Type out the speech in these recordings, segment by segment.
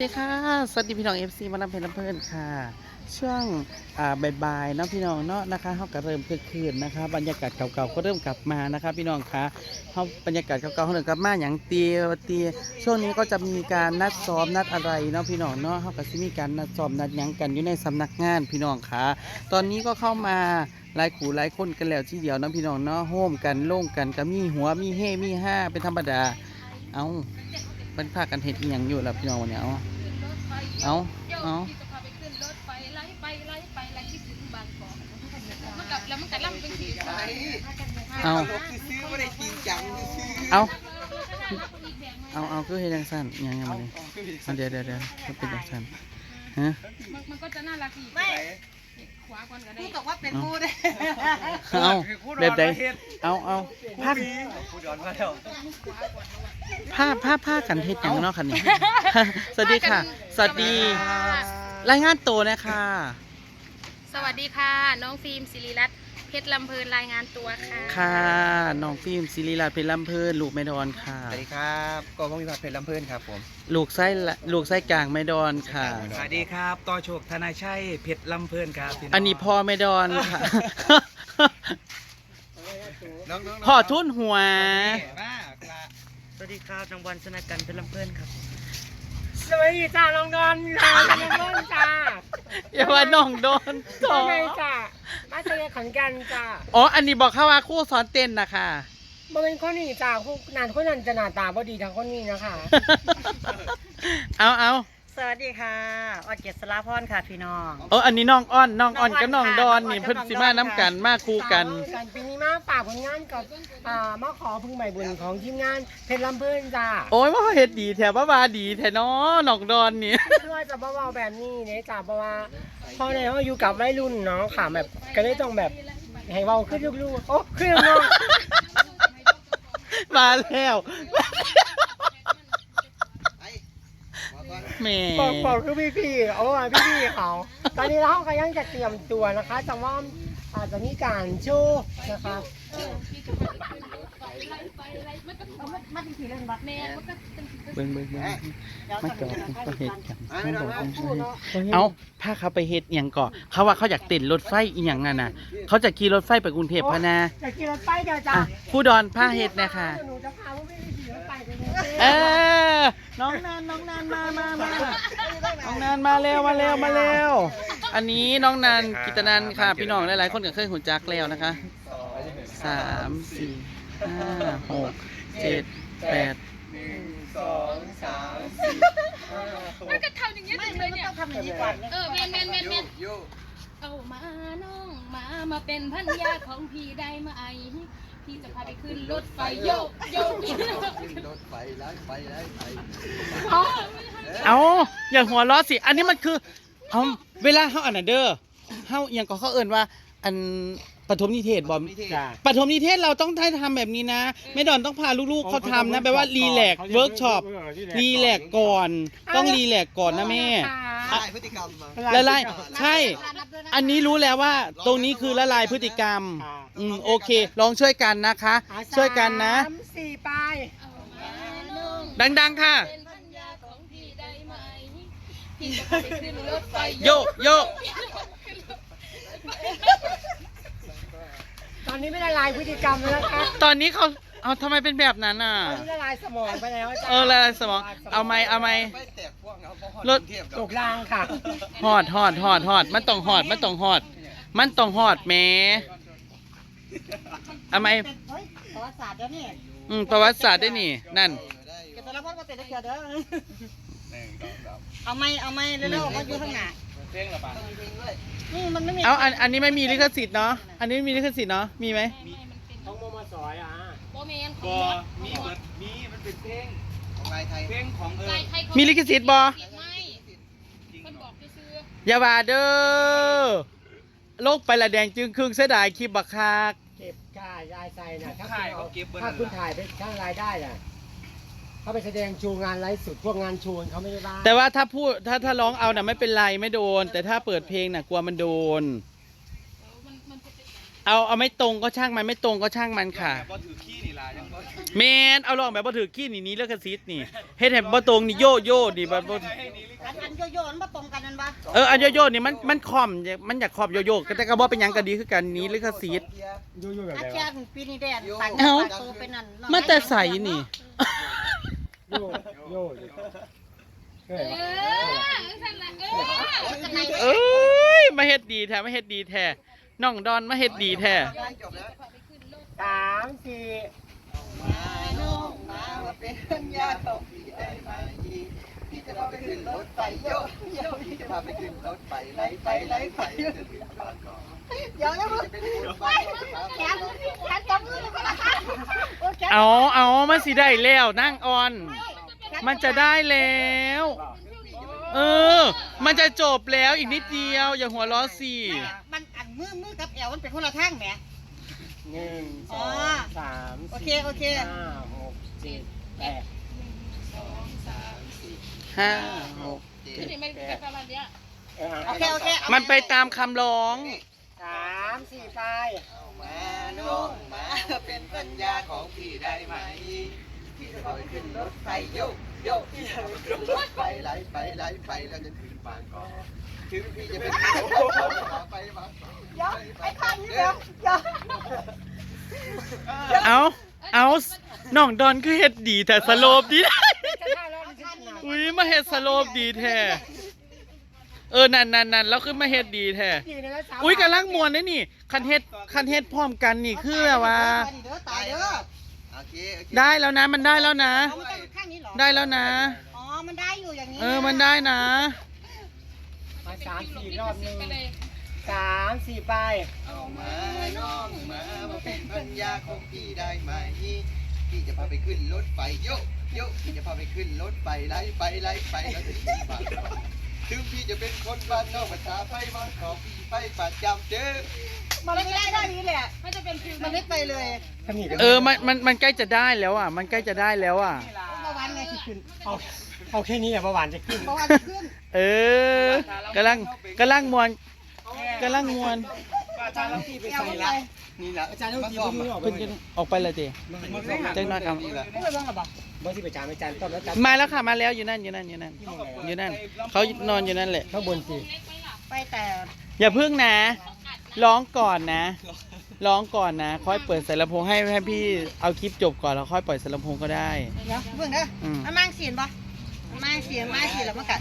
สวัสดีค่ะ สวัสดีพี่น้องเอฟซีมาลำเพลินลำเพลินค่ะ ช่วงอ่าบ่ายๆเนาะพี่น้องเนาะนะคะเขาก็เริ่มคึกคืนนะคะบรรยากาศเก่าๆก็เริ่มกลับมานะคะพี่น้องคะเขาบรรยากาศเก่าๆเขาเริ่มกลับมาอย่างเตียวเตียช่วงนี้ก็จะมีการนัดซ้อมนัดอะไรเนาะพี่น้องเนาะเขาก็จะมีการนัดซ้อมนัดยังกันอยู่ในสำนักงานพี่น้องคะตอนนี้ก็เข้ามาหลายขู่หลายคนกันแล้วทีเดียวเนาะพี่น้องเนาะโฮมกันโล่งกันก็มีหัวมีเฮมีห้าเป็นธรรมดา เอา เป็นพาคกันเห็ดอหย่างอยู่แล้วพี่น้องวันนี้เอาเอาเอาที่จะพาไปขึ้นรถไฟไล่ไปไล่ไปไล่คิดถึงบางกอกมันกลับแล้วมันกลับล่ำเป็นสีเอาซื้อไม่ได้จริงจังซื้อเอาเอาเอาคือเฮ็ดจังซั่นยังยังมาเลยเอาเดี๋ยวเดี๋ยวเดี๋ยวเป็นจังซั่นฮะมันมันก็จะน่ารักดีไม่ ขวาก่อนก็ได้พูดกับว่าเป็นผู้ได้เอาแบบใดเอาเอาผ้าผู้ดอนมาแล้วผ้าผ้าผ้ากันเฮ็ดหยังเนาะคันนี้สวัสดีค่ะ สวัสดี รายงานตัวนะคะ สวัสดีค่ะ น้องฟิล์มศิริรัตน์ เพชรลำเพลินรายงานตัวค่ะค่ะน้องฟิล์มศิริราชเป็นลำเพิ่นลูกไม่ดอนค่ะ สวัสดีครับก็พงวิพัฒน์เพชรลำเพื่อนครับผม ลูกไส้ละลูกไส้กลางไม่ดอนค่ะ สวัสดีครับต่อโชคธนาชัยเพชรลำเพลินครับพี่งอันนี้พ่อไม่ดอนค่ะ น้องๆพ่อทุนหัวมากละสวัสดีครับน้องบอลชนะกันเพชรลำเพลินครับสวัสดีจ้าน้องดอนจ้าน้องดอนจ้าอย่าว่าน้องโดนสวัสดีจ้า มาเจอขอนแกันจ้าอ๋อ อันนี้บอกเข้าว่าครู่สอนเต้นนะคะ บ่เป็นคนนี้จ้าผู้นานคนนั้นจะหน้าตาบ่ดีทั้งคนนี้นะคะ เอาเอา สวัสดีค่ะออดเกษราพรค่ะพี่น้อง เอออันนี้น้องอ้อนน้องอ้อนน้องอ้อนกับน้องดอนค่ะนี่น้องอ้อนเพิ่นกับสิน้องมาดอนน้ำกันมาคู่กัน กันปีนี้มาฝากผลงานกับอ่ามาขอพึ่งใหม่บุญของทีมงานเพชรลำเพิ่นจ้าโอ้ยว่าเฮ็ดดีแถวบ้าบาดีแถวน้อน้องดอนนี่ เพื่อจะเบาๆแบบนี้เนี่ยจ้าเพราะว่าพอในเขาอยู่กับวัยรุ่นเนาะค่ะแบบก็เลยต้องแบบให้เบาขึ้นลูกๆโอ้ขึ้นน้องมาแล้วแหม่ บอกบอกคือพี่พี่ๆโอ้ยพี่พี่ๆเขา ตอนนี้เราก็ยังจะเตรียมตัวนะคะจะว่าอาจจะมีการโชว์นะคะแม่มันก็เป็นเบิ่งเบิ่งเบิ่งมาจอดก็เฮ็ดกันอะมาน้บอองกๆพูดเนาะเอาพาเขาไปเฮ็ดอหย่างก่อเขาว่าเขาอยากเต้นรถไฟอีหยังนั่นน่ะ เขาจะขี่รถไฟไปกรุงเทพพะนาจะขี่รถไปเดี๋ยวจ้ะอะผู้ดอนพาเฮ็ดนะคะ หนูจะพาพวกพี่ไปขี่รถไปไปเลยเออ น้องนันน้องนันมามามาน้องนันมาเร็วมาเร็วมาเร็วอันนี้น้องนันกิตนันค่ะ พี่น้องหลายๆคนก็เคยหุ่นจักแล้วนะคะสามสี่ห้าหกเจ็ดแปดสองสามสี่ห้าหกมันก็ทำอย่างเงี้ยจังเลยเนี่ยทำอย่างนี้ก่อนเออเมนเมนเมนเมนโยเอามาน้องมามาเป็นพันยาของพี่ได้ไหม พี่จะพาไปขึ้นรถไฟโยกโยกรถไฟไล่ไปไล่ไปเอาอย่าหัวล้อสิ อันนี้มันคือเอาเวลาเขาอ่านเด้อเขาอหย่างก็เขาเอิ่นว่า อันปฐมนิเทศบอมจ้ะ ปฐมนิเทศเราต้องได้ทำแบบนี้นะไม่ดอนต้องพาลูกๆเขาทำนะแปลว่ารีแลกเวิร์กช็อปรีแลกก่อน ต้องรีแลกก่อนนะแม่ ใช่พฤติกรรมมาละลายใช่ อันนี้รู้แล้วว่าตรงนี้คือละลายพฤติกรรม อืมโอเค ลองช่วยกันนะคะอะช่วยกันนะ สามสี่ไปดังๆค่ะ เป็นพันยาของพี่ได้ไหมพี่จะพาไปขึ้นรถไฟโยกโยกตอนนี้ไม่ละลายพฤติกรรมแล้วนะคะ ตอนนี้เขา เอาทำไมเป็นแบบนั้นอะตอนนี้ละลายสมองไปแล้วจ้ะเออละลายสมองเอาไหมเอาไหม ไม่แตกพวกเราเพราะรถเทียบตกรางค่ะ หอดหอดหอดหอด มันต้องหอด มันต้องหอด มันต้องหอดแหม่เอาไหมเฮ้ยประวัติศาสตร์เดี๋ยวนี้อืมประวัติศาสตร์ได้นี่ นั่น เกษราพรก็เตะตะเกียบเด้อเอาไม่เอาไม่เร็วๆเขาอยู่ข้างหน้านี่มันไม่มีเอาอันอันนี้ไม่มีลิขสิทธิ์เนาะ อันนี้ไม่มีลิขสิทธิ์เนาะ มีไหมต้องมมาสอยอะโบแมนขบองอรถมีเบิดมีมันเป็นเพลงของลายไทยเพลงของเออลายไทยมีลิขสิทธิ์บอไม่คนบอกซื้ออย่าว่าเด้อโลกไปละแดงจึงครึ่งเสียดายคลิปบักคักเก็บค่ายายใส่น่ะถ้าค่ายคุณเขาเอาเก็บเบิดถ้านั่นคุณล่ะถ่ายไปสร้างรายได้น่ะเขาไปแสดงโชว์งานไลฟ์สดพวกงานโชว์เขาไม่ได้บ้าแต่ว่าถ้าพูดถ้าถ้าร้องเอาน่ะไม่เป็นไรไม่โดน แต่ถ้าเปิดเพลงน่ะกลัวมันโดนมันมันจะเป็นเอาเอาไม่ตรงก็ช่างมันไม่ตรงก็ช่างมันค่ะพอถือขี้นี่ล่ะยังบ่ แมนเอาลองแบบบ่ถือขี้นี่นี่แล้วก็ซิดนี่เฮ็ดให้บ่ตรงนี่โยโย่นี่บ่บ่อันอันโยโย่มันมาตรงกันนั่นปะเอออันโยโย่นี่มันมันคอมมันอยากคอมโยโย่แต่ก็บ่เป็นหยังก็ดีคือกันนี้ลิขสิทธิ์อยู่อยู่แบบอาไหนจาวะรย์ปีนี้แดนตังเอ้าโตเป็นนั่นน้องมาแต่ใสนี่โย่โย่อยู่เฮ้ยเอวะอสั่นละเออเอ้ยมาเฮ็ดดีแท้มาเฮ็ดดีแท้น้องดอนมาเฮ็ดดีแท้สามสี่ พันยาของพี่ได้ไหมพี่จะพาไปขึ้นรถไฟโยกโยกพี่จะพาไปขึ้นรถไฟไล่ไปไล่ไปจนถึงบางกอกเดี๋ยวเดี๋ยวจะเป็นรถไฟแขนแขนจับมือเลยก็แล้วกันโอ้แขนเอาเอามันสิได้แล้วนั่งออน มันจะได้แล้ว เออ มันจะจบแล้วอีกนิดเดียว อย่าหัวล้อสิมันอันมือมือกับแอวมันเป็นคนละข้างแหมหนึ่งสอ๋อองสามโอเคสี่โอเคห้าหกเจ็ดแปด ห้าหกไม่ได้ไม่เป็นประมาณเนี้ยเออโอเคโอเคมันไปตามคำร้อง สามสี่ไปมาน้องมาเป็นพันยาของพี่ได้ไหมพี่จะพาไปขึ้นรถไฟโยกโยกพี่จะพาไปขึ้นรถไฟไล่ไปไล่ไปแล้วจะถึงบางกอกถึงพี่จะเป็นไปบางกอกเดี๋ยวไอ้ข้างนี้เดี๋ยวเดี๋ยวเอาเอาน้องดอนคือเฮ็ดดีแต่สโลปดีจะ อุ้ยมาเฮ็ดสโลปดีแท้เออนั่นนั่นนั่นแล้วคือมาเฮ็ดดีแท้ดีนะแล้วสาวอุ้ยกำลังมวนได้นี่ คันเฮ็ดคันเฮ็ดพร้อมกันนี่คือแบบว่า เด้อตายเด้อโอเคโอเคได้แล้วนะมันได้แล้วนะ เอามันต้องข้างนี้เหรอได้แล้วนะ อ๋อ มันได้อยู่อย่างนี้เออมันได้นะ มาสามสี่รอบหนึ่งไปเลยสามสี่ไปเอามาน้องมามาเป็นพันยาของพี่ได้ไหม พี่จะพาไปขึ้นรถไฟโยกโยกพี่จะพาไปขึ้นรถไฟไล่ไปไล่ไปแล้วถึงบางกอกถึงพี่จะเป็นคนบ้านนอกภาษาไทยบางกอกพี่ไปประจำเด้อมันไม่ได้ได้นี้แหละไม่จะเป็นฟิลมันไม่ไปเลยเออมันมันมันใกล้จะได้แล้วอะ มันใกล้จะได้แล้วอะเมื่อวานไงที่ขึ้นเอาเอาแค่นี้อะเบาหวานจะขึ้นเมื่อวานขึ้น เออกำลังกำลังมวนกำลังมวนอาจารย์เราตีไปใส่ละ นี่แหละอาจารย์เราตีไปดูออกไปเพิ่นจะออกไปเลยตีจังน้อยครับนี่แหละไม่ไปบ้างหรอปะบ่ที่ไปจานไปจานต้นแล้วจานมาแล้วค่ะมาแล้วอยู่นั่นอยู่นั่นอยู่นั่นอยู่นั่นเขานอนอยู่นั่นแหละ ข้างบนสิไปแต่อย่าพึ่งนะ ร้องก่อนนะ ร้องก่อนนะ ค่อยเปิดใส่ลำโพงให้ให้พี่เอาคลิปจบก่อนแล้วค่อยปล่อยใส่ลำโพงก็ได้ เดี๋ยวเพิ่งเด้ออืมมันมางเสียนปะมันมางเสียนมางเสียนแล้วมันกัด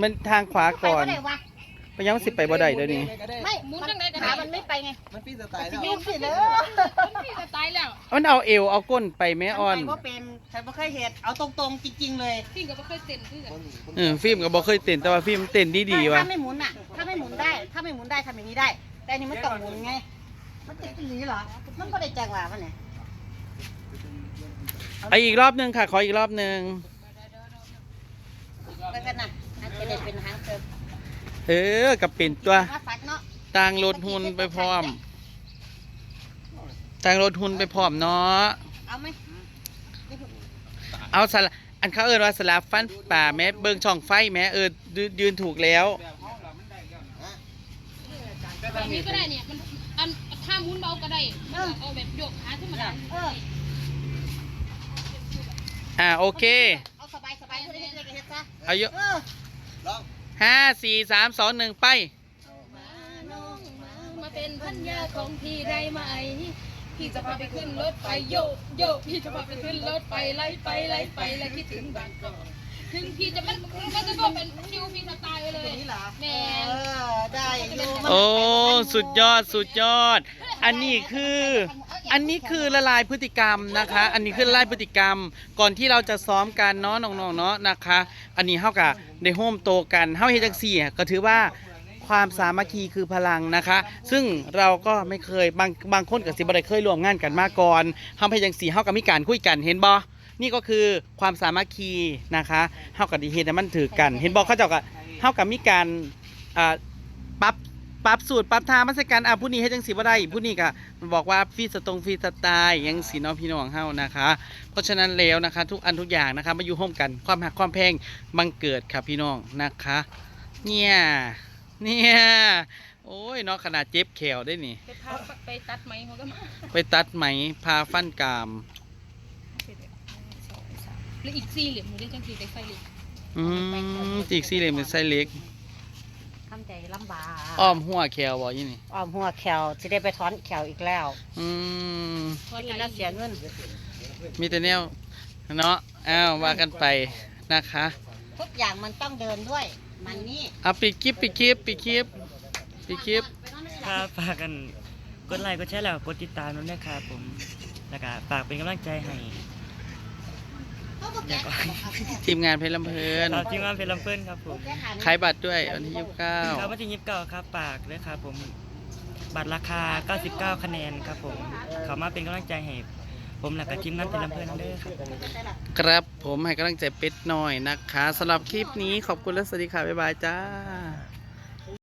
มันทางขวาไปก่อน ก็ได้วะ ไปยังสิไปบ่ได้เดี๋ยวนี้ไม่มันขามันไม่ไปไงมันพี่สไตล์แล้วยืมสิเด้อพี่จะตายแล้วมันเอาเอวเอาก้นไปแม่ออนไปว่าเป็นใครบ่เคยเห็นเอาตรงๆจริง ๆ เลยพี่ก็ไม่เคยเต้นคือกันเออฟิล์มก็บ่เคยเต้นแต่ว่าฟิล์มเต้นดีดีๆว่ะถ้าไม่หมุนอะ ถ้าไม่หมุนได้ ถ้าไม่หมุนได้ทำอย่างนี้ได้ แต่อันนี้มันต้องหมุนไง มันติดหลีเหรอ มันก็ได้จังหวะมันเนี่ยเอาอีกรอบหนึงค่ะ ขออีกรอบหนึงไปกันนะอันจะได้เป็นหางเติม เออกับเป็นตัวมาฟักเนาะต่างรถหุ่นไปพร้อมต่างรถหุ่นไปพร้อมเนาะเอาไหมเอาสละอันเขาเอิ้นว่าสลับฟันป่าแม้เบิ่งช่องไฟแม้เออยืนยืนถูกแล้วแบบนี้ก็ได้เนี่ยมันอันถ้ามุนเบาก็ได้เอาแบบโยกขาขึ้นมาได้เอออ่าโอเคเอาสบายสบายๆเพื่อนเล็กๆเฮ็ดซะอายุเออลอง ห้าสี่สามสองหนึ่งไป มาน้องมามาเป็นพันยาของพี่ได้ไหม พี่จะพาไปขึ้นรถไปโยกโยกพี่จะพาไปขึ้นรถไปไล่ไปไล่ไปแล้วคิดถึงบางกอก ถึงพี่จะมันมันจะก็เป็นคิวพี่สไตล์ไปเลยนี่เหรอแมเอนอได้อยู่มันโอ้สุดยอดสุดยอด อันนี้คือ อันนี้คือละลายพฤติกรรมนะคะ อันนี้คือละลายพฤติกรรม ก่อนที่เราจะซ้อมกันเนาะน้องๆเนาะนะคะ อันนี้เฮากับได้โฮมโตกันเฮาเฮ็ดจังซี่อะก็ถือว่าความสามัคคีคือพลังนะคะ ซึ่งเราก็ไม่เคยบางบางคนกับสิบ่ได้เคยร่วมงานกันมาก่อนเฮาเฮ็ดจังซี่เฮาก็มีการคุยกันเห็นบ่ นี่ก็คือความสามัคคีนะคะเฮากับดีเฮ็ดให้มันถือกัน เห็นบ่เขาเจ้าก็เฮากับมีการอ่าปรับปรับสูตรปรับทางมาใส่กันอะผู้นี้เฮ็ดจังสิบ่ได้ผู้นี้ก็บอกว่าฟรีสตรงฟรีสไตล์ยังสีน้องพี่น้องเฮานะคะ เพราะฉะนั้นแล้วนะคะ ทุกอันทุกอย่างนะคะมาอยู่ร่วมกันความหักความแพงบังเกิดค่ะพี่น้องนะคะ เนี่ยเนี่ยโอ้ยเนาะขนาดเจ็บแขวได้นี่ ไปพาไปตัดไหมเขาก็มา ไปตัดไหมพาฟันกราม หรืออีกสี่เหลี่ยมหนูได้จังสี่ได้ไฟเหลี่ยมอืมจีกซี่เหลยมเป็นไส้เล็ก ทำใจลำบากอ้อมหัวแควบ่ยี่นี่ อ้อมหัวแขวจะได้ไปถอนแขวอีกแล้วอืมพอนี่ใจน่าเสียเงินมีแต่แนวเนาะอ้าวว่ากันไปนะคะทุกอย่างมันต้องเดินด้วย มันนี่เอาปิดคลิปปิดคลิปปิดคลิปปิดคลิป ครับฝากกันกดไลค์กดแชร์แล้วกดติดตามด้วยนะครับผมแล้วก็ฝากเป็นกำลังใจให้ ทีมงานเพชรลำเพลินตามทีมงานเพลลำเพิ่นครับผมขายบัตรด้วยวันที่ยี่สิบเก้าครับวันที่ยิบเก้าครับฝากด้วยครับผมบัตรราคา 99 คะแนนครับผมเขามาเป็นกำลังใจให้ผมแล้วก็ทีมงานเพลลำเพิ่นนั่นเด้อครับครับผมให้กำลังใจเป็ดหน่อยนะคะสำหรับคลิปนี้ขอบคุณและสวัสดีค่ะบ๊ายบายจ้า